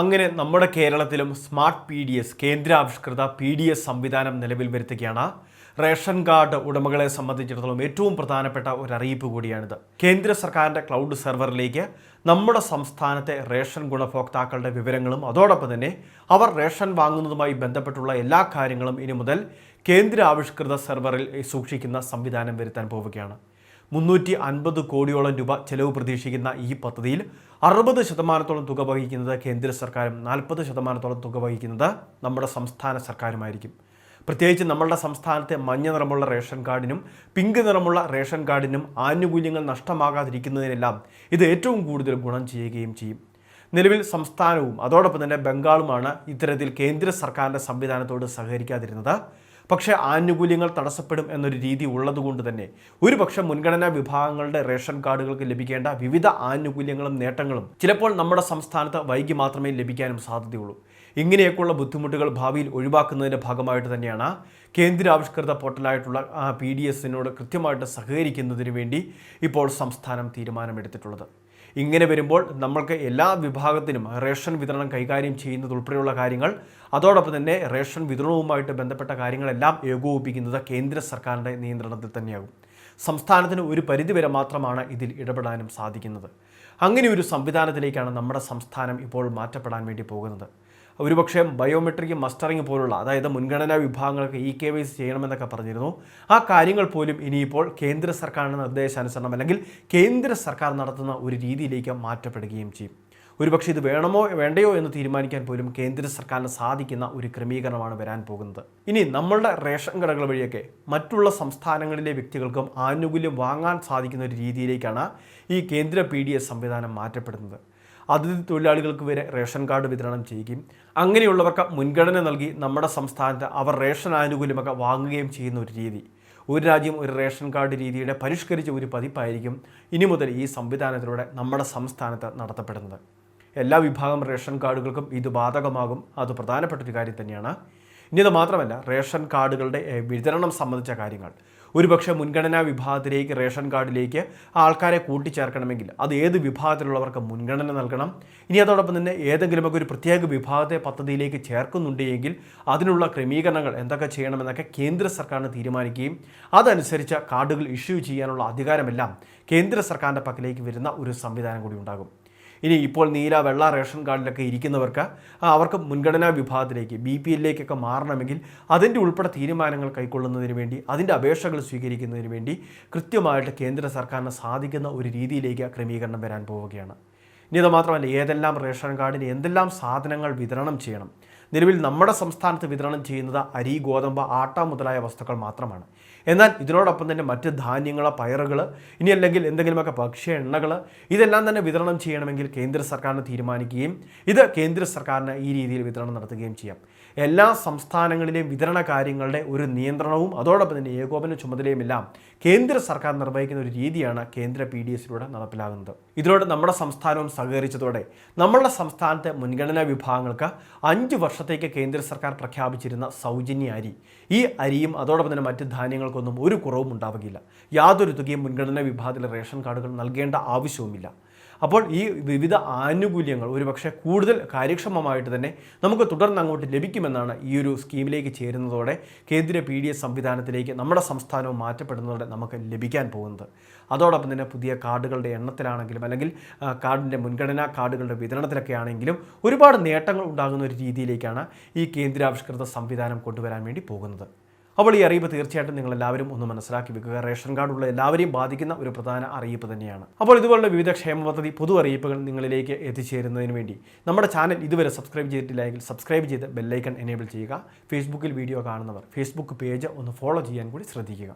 അങ്ങനെ നമ്മുടെ കേരളത്തിലും സ്മാർട്ട് പി ഡി എസ് കേന്ദ്രാവിഷ്കൃത പി ഡി എസ് സംവിധാനം നിലവിൽ വരുത്തുകയാണ്. റേഷൻ കാർഡ് ഉടമകളെ സംബന്ധിച്ചിടത്തോളം ഏറ്റവും പ്രധാനപ്പെട്ട ഒരു അറിയിപ്പ് കൂടിയാണിത്. കേന്ദ്ര സർക്കാരിന്റെ ക്ലൗഡ് സെർവറിലേക്ക് നമ്മുടെ സംസ്ഥാനത്തെ റേഷൻ ഗുണഭോക്താക്കളുടെ വിവരങ്ങളും അതോടൊപ്പം തന്നെ അവർ റേഷൻ വാങ്ങുന്നതുമായി ബന്ധപ്പെട്ടുള്ള എല്ലാ കാര്യങ്ങളും ഇനി മുതൽ കേന്ദ്ര ആവിഷ്കൃത സെർവറിൽ സൂക്ഷിക്കുന്ന സംവിധാനം വരുത്താൻ പോവുകയാണ്. മുന്നൂറ്റി അൻപത് കോടിയോളം രൂപ ചെലവ് പ്രതീക്ഷിക്കുന്ന ഈ പദ്ധതിയിൽ അറുപത് ശതമാനത്തോളം തുക വഹിക്കുന്നത് കേന്ദ്ര സർക്കാരും നാൽപ്പത് ശതമാനത്തോളം തുക വഹിക്കുന്നത് നമ്മുടെ സംസ്ഥാന സർക്കാരുമായിരിക്കും. പ്രത്യേകിച്ച് നമ്മളുടെ സംസ്ഥാനത്തെ മഞ്ഞ നിറമുള്ള റേഷൻ കാർഡിനും പിങ്ക് നിറമുള്ള റേഷൻ കാർഡിനും ആനുകൂല്യങ്ങൾ നഷ്ടമാകാതിരിക്കുന്നതിനെല്ലാം ഇത് ഏറ്റവും കൂടുതൽ ഗുണം ചെയ്യുകയും ചെയ്യും. നിലവിൽ സംസ്ഥാനവും അതോടൊപ്പം തന്നെ ബംഗാളുമാണ് ഇത്തരത്തിൽ കേന്ദ്ര സർക്കാരിന്റെ സംവിധാനത്തോട് സഹകരിക്കാതിരുന്നത്. പക്ഷേ ആനുകൂല്യങ്ങൾ തടസ്സപ്പെടും എന്നൊരു രീതി ഉള്ളതുകൊണ്ട് തന്നെ ഒരുപക്ഷെ മുൻഗണനാ വിഭാഗങ്ങളുടെ റേഷൻ കാർഡുകൾക്ക് ലഭിക്കേണ്ട വിവിധ ആനുകൂല്യങ്ങളും നേട്ടങ്ങളും ചിലപ്പോൾ നമ്മുടെ സംസ്ഥാനത്ത് വൈകി മാത്രമേ ലഭിക്കാനും സാധ്യതയുള്ളൂ. ഇങ്ങനെയൊക്കെയുള്ള ബുദ്ധിമുട്ടുകൾ ഭാവിയിൽ ഒഴിവാക്കുന്നതിന്റെ ഭാഗമായിട്ട് തന്നെയാണ് കേന്ദ്ര ആവിഷ്കൃത പോർട്ടലായിട്ടുള്ള പി ഡി എസിനോട് കൃത്യമായിട്ട് സഹകരിക്കുന്നതിന് വേണ്ടി ഇപ്പോൾ സംസ്ഥാനം തീരുമാനമെടുത്തിട്ടുള്ളത്. ഇങ്ങനെ വരുമ്പോൾ നമ്മൾക്ക് എല്ലാ വിഭാഗത്തിനും റേഷൻ വിതരണം കൈകാര്യം ചെയ്യുന്നത് ഉൾപ്പെടെയുള്ള കാര്യങ്ങൾ അതോടൊപ്പം തന്നെ റേഷൻ വിതരണവുമായിട്ട് ബന്ധപ്പെട്ട കാര്യങ്ങളെല്ലാം ഏകോപിപ്പിക്കുന്നത് കേന്ദ്ര സർക്കാരിന്റെ നിയന്ത്രണത്തിൽ തന്നെയാകും. സംസ്ഥാനത്തിന് ഒരു പരിധിവരെ മാത്രമാണ് ഇതിൽ ഇടപെടാനും സാധിക്കുന്നത്. അങ്ങനെ ഒരു സംവിധാനത്തിലേക്കാണ് നമ്മുടെ സംസ്ഥാനം ഇപ്പോൾ മാറ്റപ്പെടാൻ വേണ്ടി പോകുന്നത്. ഒരുപക്ഷെ ബയോമെട്രിക് മസ്റ്ററിങ് പോലുള്ള അതായത് മുൻഗണനാ വിഭാഗങ്ങൾക്ക് ഇ കെ വൈ സി ചെയ്യണമെന്നൊക്കെ പറഞ്ഞിരുന്നു. ആ കാര്യങ്ങൾ പോലും ഇനിയിപ്പോൾ കേന്ദ്ര സർക്കാരിന്റെ നിർദ്ദേശാനുസരണം അല്ലെങ്കിൽ കേന്ദ്ര സർക്കാർ നടത്തുന്ന ഒരു രീതിയിലേക്ക് മാറ്റപ്പെടുകയും ചെയ്യും. ഒരുപക്ഷെ ഇത് വേണമോ വേണ്ടയോ എന്ന് തീരുമാനിക്കാൻ പോലും കേന്ദ്ര സർക്കാരിന് സാധിക്കുന്ന ഒരു ക്രമീകരണമാണ് വരാൻ പോകുന്നത്. ഇനി നമ്മളുടെ റേഷൻ കടകൾ വഴിയൊക്കെ മറ്റുള്ള സംസ്ഥാനങ്ങളിലെ വ്യക്തികൾക്കും ആനുകൂല്യം വാങ്ങാൻ സാധിക്കുന്ന ഒരു രീതിയിലേക്കാണ് ഈ കേന്ദ്ര പി സംവിധാനം മാറ്റപ്പെടുന്നത്. അതിഥി തൊഴിലാളികൾക്ക് വരെ റേഷൻ കാർഡ് വിതരണം ചെയ്യുകയും അങ്ങനെയുള്ളവർക്ക് മുൻഗണന നൽകി നമ്മുടെ സംസ്ഥാനത്ത് അവർ റേഷൻ ആനുകൂല്യമൊക്കെ വാങ്ങുകയും ചെയ്യുന്ന ഒരു രീതി. ഒരു രാജ്യം ഒരു റേഷൻ കാർഡ് രീതിയുടെ പരിഷ്കരിച്ച ഒരു പതിപ്പായിരിക്കും ഇനി മുതൽ ഈ സംവിധാനത്തിലൂടെ നമ്മുടെ സംസ്ഥാനത്ത് നടത്തപ്പെടുന്നത്. എല്ലാ വിഭാഗം റേഷൻ കാർഡുകൾക്കും ഇത് ബാധകമാകും. അത് പ്രധാനപ്പെട്ട ഒരു കാര്യം തന്നെയാണ്. ഇനി അത് മാത്രമല്ല റേഷൻ കാർഡുകളുടെ വിതരണം സംബന്ധിച്ച കാര്യങ്ങൾ. ഒരുപക്ഷെ മുൻഗണനാ വിഭാഗത്തിലേക്ക് റേഷൻ കാർഡിലേക്ക് ആൾക്കാരെ കൂട്ടിച്ചേർക്കണമെങ്കിൽ അത് ഏത് വിഭാഗത്തിലുള്ളവർക്ക് മുൻഗണന നൽകണം? ഇനി അതോടൊപ്പം തന്നെ ഏതെങ്കിലുമൊക്കെ ഒരു പ്രത്യേക വിഭാഗത്തെ പദ്ധതിയിലേക്ക് ചേർക്കുന്നുണ്ട് എങ്കിൽ അതിനുള്ള ക്രമീകരണങ്ങൾ എന്തൊക്കെ ചെയ്യണമെന്നൊക്കെ കേന്ദ്ര സർക്കാരിന് തീരുമാനിക്കുകയും അതനുസരിച്ച കാർഡുകൾ ഇഷ്യൂ ചെയ്യാനുള്ള അധികാരമെല്ലാം കേന്ദ്ര സർക്കാരിന്റെ പക്കലേക്ക് വരുന്ന ഒരു സംവിധാനം കൂടി ഉണ്ടാകും. ഇനി ഇപ്പോൾ നീല വെള്ള റേഷൻ കാർഡിലൊക്കെ ഇരിക്കുന്നവർക്ക് അവർക്ക് മുൻഗണനാ വിഭാഗത്തിലേക്ക് ബി പി എല്ലിലേക്കൊക്കെ മാറണമെങ്കിൽ അതിന്റെ ഉൾപ്പെടെ തീരുമാനങ്ങൾ കൈക്കൊള്ളുന്നതിന് വേണ്ടി അതിന്റെ അപേക്ഷകൾ സ്വീകരിക്കുന്നതിന് വേണ്ടി കൃത്യമായിട്ട് കേന്ദ്ര സർക്കാരിന് സാധിക്കുന്ന ഒരു രീതിയിലേക്ക് ക്രമീകരണം വരാൻ പോവുകയാണ്. ഇനി അത് മാത്രമല്ല ഏതെല്ലാം റേഷൻ കാർഡിന് എന്തെല്ലാം സാധനങ്ങൾ വിതരണം ചെയ്യണം നിലവിൽ നമ്മുടെ സംസ്ഥാനത്ത് വിതരണം ചെയ്യുന്നത് അരി ഗോതമ്പ് ആട്ട മുതലായ വസ്തുക്കൾ മാത്രമാണ്. എന്നാൽ ഇതിനോടൊപ്പം തന്നെ മറ്റ് ധാന്യങ്ങൾ പയറുകൾ ഇനി അല്ലെങ്കിൽ എന്തെങ്കിലുമൊക്കെ ഭക്ഷ്യ എണ്ണകൾ ഇതെല്ലാം തന്നെ വിതരണം ചെയ്യണമെങ്കിൽ കേന്ദ്ര സർക്കാരിന് തീരുമാനിക്കുകയും ഇത് കേന്ദ്ര സർക്കാരിന് ഈ രീതിയിൽ വിതരണം നടത്തുകയും ചെയ്യാം. എല്ലാ സംസ്ഥാനങ്ങളിലെയും വിതരണ കാര്യങ്ങളുടെ ഒരു നിയന്ത്രണവും അതോടൊപ്പം തന്നെ ഏകോപന ചുമതലയുമെല്ലാം കേന്ദ്ര സർക്കാർ നിർവഹിക്കുന്ന ഒരു രീതിയാണ് കേന്ദ്ര പി ഡി എസിലൂടെ നടപ്പിലാകുന്നത്. ഇതിലൂടെ നമ്മുടെ സംസ്ഥാനവും സഹകരിച്ചതോടെ നമ്മളുടെ സംസ്ഥാനത്തെ മുൻഗണനാ വിഭാഗങ്ങൾക്ക് അഞ്ച് വർഷത്തേക്ക് കേന്ദ്ര സർക്കാർ പ്രഖ്യാപിച്ചിരുന്ന സൗജന്യ അരി. ഈ അരിയും അതോടൊപ്പം തന്നെ മറ്റ് ധാന്യങ്ങൾക്കൊന്നും ഒരു കുറവും ഉണ്ടാവുകയില്ല. യാതൊരു തുകയും മുൻഗണനാ വിഭാഗത്തിലെ റേഷൻ കാർഡുകൾ നൽകേണ്ട ആവശ്യവുമില്ല. അപ്പോൾ ഈ വിവിധ ആനുകൂല്യങ്ങൾ ഒരുപക്ഷെ കൂടുതൽ കാര്യക്ഷമമായിട്ട് തന്നെ നമുക്ക് തുടർന്ന് അങ്ങോട്ട് ലഭിക്കുമെന്നാണ് ഈ ഒരു സ്കീമിലേക്ക് ചേരുന്നതോടെ കേന്ദ്ര പി ഡി എസ് സംവിധാനത്തിലേക്ക് നമ്മുടെ സംസ്ഥാനവും മാറ്റപ്പെടുന്നതോടെ നമുക്ക് ലഭിക്കാൻ പോകുന്നത്. അതോടൊപ്പം തന്നെ പുതിയ കാർഡുകളുടെ എണ്ണത്തിലാണെങ്കിലും അല്ലെങ്കിൽ കാർഡിന്റെ മുൻഗണനാ കാർഡുകളുടെ വിതരണത്തിലൊക്കെ ആണെങ്കിലും ഒരുപാട് നേട്ടങ്ങൾ ഉണ്ടാകുന്ന ഒരു രീതിയിലേക്കാണ് ഈ കേന്ദ്രാവിഷ്കൃത സംവിധാനം കൊണ്ടുവരാൻ വേണ്ടി പോകുന്നത്. അപ്പോൾ ഈ അറിയിപ്പ് തീർച്ചയായിട്ടും നിങ്ങൾ എല്ലാവരും ഒന്ന് മനസ്സിലാക്കി വെക്കുക. റേഷൻ കാർഡുള്ള എല്ലാവരെയും ബാധിക്കുന്ന ഒരു പ്രധാന അറിയിപ്പ് തന്നെയാണ്. അപ്പോൾ ഇതുപോലുള്ള വിവിധ ക്ഷേമ പദ്ധതി പൊതു അറിയിപ്പുകൾ നിങ്ങളിലേക്ക് എത്തിച്ചേരുന്നതിന് വേണ്ടി നമ്മുടെ ചാനൽ ഇതുവരെ സബ്സ്ക്രൈബ് ചെയ്തിട്ടില്ലെങ്കിൽ സബ്സ്ക്രൈബ് ചെയ്ത് ബെല്ലൈക്കൺ എനേബിൾ ചെയ്യുക. ഫേസ്ബുക്കിൽ വീഡിയോ കാണുന്നവർ ഫേസ്ബുക്ക് പേജ് ഒന്ന് ഫോളോ ചെയ്യാൻ കൂടി ശ്രദ്ധിക്കുക.